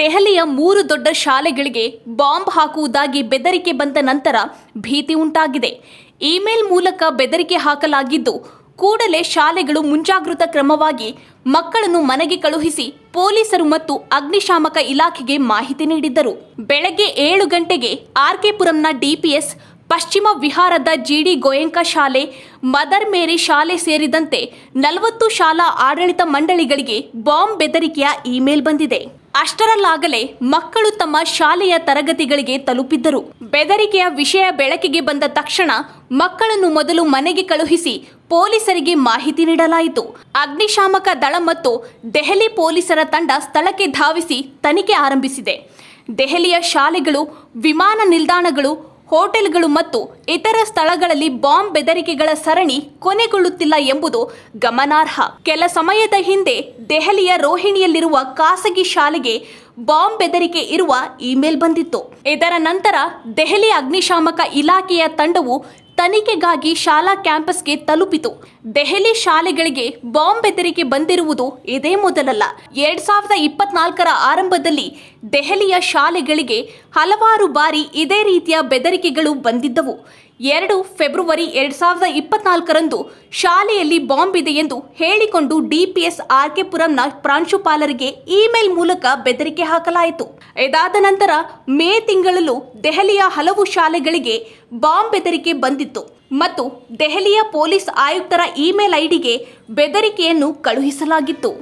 ದೆಹಲಿಯ ಮೂರು ದೊಡ್ಡ ಶಾಲೆಗಳಿಗೆ ಬಾಂಬ್ ಹಾಕುವುದಾಗಿ ಬೆದರಿಕೆ ಬಂದ ನಂತರ ಭೀತಿ ಉಂಟಾಗಿದೆ. ಇಮೇಲ್ ಮೂಲಕ ಬೆದರಿಕೆ ಹಾಕಲಾಗಿದ್ದು, ಕೂಡಲೇ ಶಾಲೆಗಳು ಮುಂಜಾಗೃತ ಕ್ರಮವಾಗಿ ಮಕ್ಕಳನ್ನು ಮನೆಗೆ ಕಳುಹಿಸಿ ಪೊಲೀಸರು ಮತ್ತು ಅಗ್ನಿಶಾಮಕ ಇಲಾಖೆಗೆ ಮಾಹಿತಿ ನೀಡಿದ್ದರು. ಬೆಳಗ್ಗೆ ಏಳು ಗಂಟೆಗೆ ಆರ್ಕೆಪುರಂನ ಡಿಪಿಎಸ್ ಪಶ್ಚಿಮ ವಿಹಾರದ ಜಿಡಿ ಗೋಯಂಕ ಶಾಲೆ, ಮದರ್ ಮೇರಿ ಶಾಲೆ ಸೇರಿದಂತೆ ನಲವತ್ತು ಶಾಲಾ ಆಡಳಿತ ಮಂಡಳಿಗಳಿಗೆ ಬಾಂಬ್ ಬೆದರಿಕೆಯ ಇಮೇಲ್ ಬಂದಿದೆ. ಅಷ್ಟರಲ್ಲಾಗಲೇ ಮಕ್ಕಳು ತಮ್ಮ ಶಾಲೆಯ ತರಗತಿಗಳಿಗೆ ತಲುಪಿದ್ದರು. ಬೆದರಿಕೆಯ ವಿಷಯ ಬೆಳಕಿಗೆ ಬಂದ ತಕ್ಷಣ ಮಕ್ಕಳನ್ನು ಮೊದಲು ಮನೆಗೆ ಕಳುಹಿಸಿ ಪೊಲೀಸರಿಗೆ ಮಾಹಿತಿ ನೀಡಲಾಯಿತು. ಅಗ್ನಿಶಾಮಕ ದಳ ಮತ್ತು ದೆಹಲಿ ಪೊಲೀಸರ ತಂಡ ಸ್ಥಳಕ್ಕೆ ಧಾವಿಸಿ ತನಿಖೆ ಆರಂಭಿಸಿದೆ. ದೆಹಲಿಯ ಶಾಲೆಗಳು, ವಿಮಾನ ನಿಲ್ದಾಣಗಳು ಹೋಟೆಲ್ಗಳು ಮತ್ತು ಇತರ ಸ್ಥಳಗಳಲ್ಲಿ ಬಾಂಬ್ ಬೆದರಿಕೆಗಳ ಸರಣಿ ಕೊನೆಗೊಳ್ಳುತ್ತಿಲ್ಲ ಎಂಬುದು ಗಮನಾರ್ಹ. ಕೆಲ ಸಮಯದ ಹಿಂದೆ ದೆಹಲಿಯ ರೋಹಿಣಿಯಲ್ಲಿರುವ ಖಾಸಗಿ ಶಾಲೆಗೆ ಬಾಂಬ್ ಬೆದರಿಕೆ ಇರುವ ಇಮೇಲ್ ಬಂದಿತ್ತು. ಇದರ ನಂತರ ದೆಹಲಿ ಅಗ್ನಿಶಾಮಕ ಇಲಾಖೆಯ ತಂಡವು ತನಿಖೆಗಾಗಿ ಶಾಲಾ ಕ್ಯಾಂಪಸ್ಗೆ ತಲುಪಿತು. ದೆಹಲಿ ಶಾಲೆಗಳಿಗೆ ಬಾಂಬ್ ಬೆದರಿಕೆ ಬಂದಿರುವುದು ಇದೇ ಮೊದಲಲ್ಲ. ಎರಡ್ ಸಾವಿರದ ಇಪ್ಪತ್ನಾಲ್ಕರ ಆರಂಭದಲ್ಲಿ ದೆಹಲಿಯ ಶಾಲೆಗಳಿಗೆ ಹಲವಾರು ಬಾರಿ ಇದೇ ರೀತಿಯ ಬೆದರಿಕೆಗಳು ಬಂದಿದ್ದವು. ಎರಡು ಫೆಬ್ರವರಿ ಎರಡ್ ಸಾವಿರದ ಇಪ್ಪತ್ನಾಲ್ಕರಂದು ಶಾಲೆಯಲ್ಲಿ ಬಾಂಬ್ ಇದೆ ಎಂದು ಹೇಳಿಕೊಂಡು ಡಿಪಿಎಸ್ ಆರ್ಕೆಪುರಂನ ಪ್ರಾಂಶುಪಾಲರಿಗೆ ಇಮೇಲ್ ಮೂಲಕ ಬೆದರಿಕೆ ಹಾಕಲಾಯಿತು. ಇದಾದ ನಂತರ ಮೇ ತಿಂಗಳಲ್ಲೂ ದೆಹಲಿಯ ಹಲವು ಶಾಲೆಗಳಿಗೆ ಬಾಂಬ್ ಬೆದರಿಕೆ ಬಂದಿತ್ತು ಮತ್ತು ದೆಹಲಿಯ ಪೊಲೀಸ್ ಆಯುಕ್ತರ ಇಮೇಲ್ ಐಡಿಗೆ ಬೆದರಿಕೆಯನ್ನು ಕಳುಹಿಸಲಾಗಿತ್ತು.